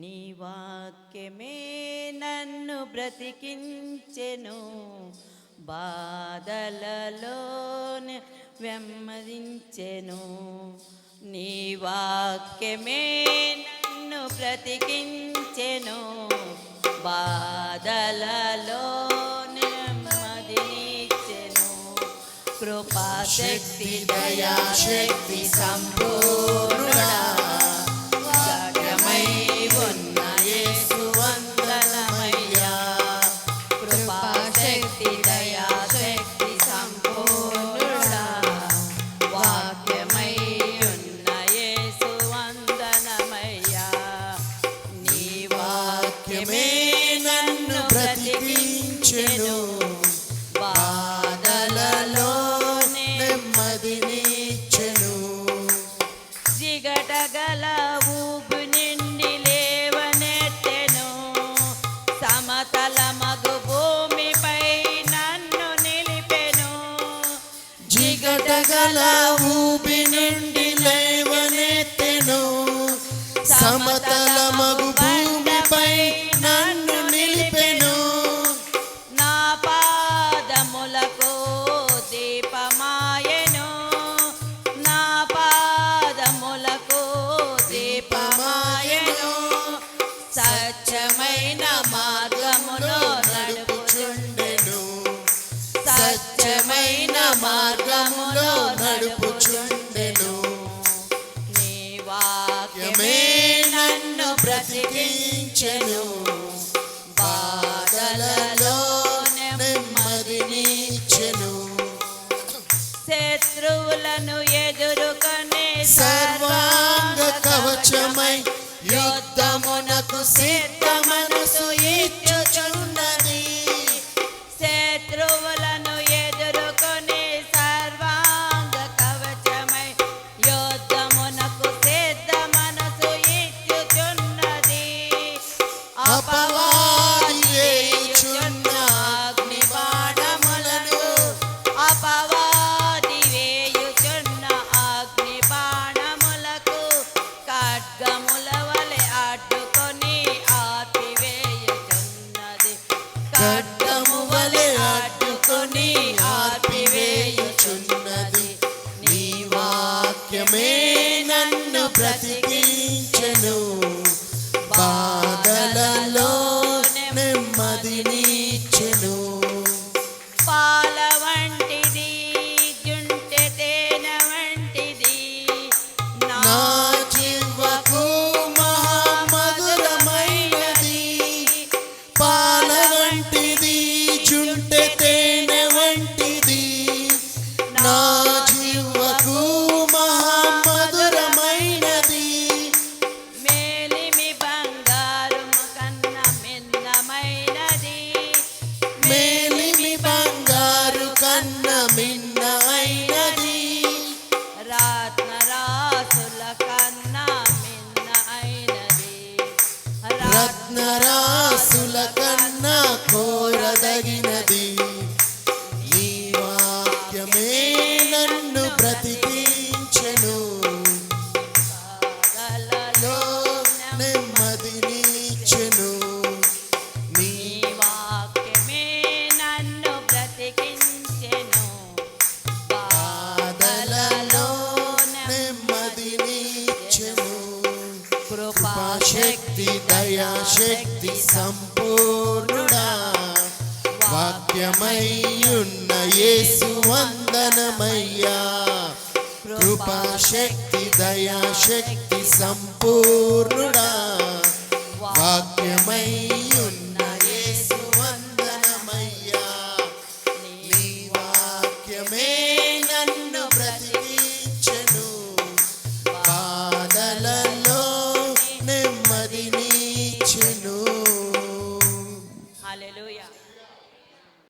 నీ వాక్యమే నన్ను బ్రతికించెను. బాధలలోని వెమ్మదించెను నీ వాక్యమే నన్ను బ్రతికించెను. బాధలలో నెమ్మదినిచ్చెను కృపాశక్తి దయాశక్తి సంపూ శక్తి దయా శక్తి సంపూర్ణుడా. వాక్యమై ఉన్న యేసు వందనమయ్యా. నీ వాక్యమే I who be సత్యమైన మార్గములో నడుపుచుండెను. నీ వాక్యమే నన్ను బ్రతికించెను. బాధలలో నెమ్మదినిచ్చెను శత్రువులను ఎదుర్కొనే సర్వాంగ కవచమై యుద్ధమునకు సిద్ధ మనసు ఇచ్చి Amen. శక్తి సంపూర్ణుడా. వాక్యమయ్యున్న యేసు వందనమయ్యా. కృపాశక్తి దయాశక్తి సంపూర్ణుడా. వాక్యం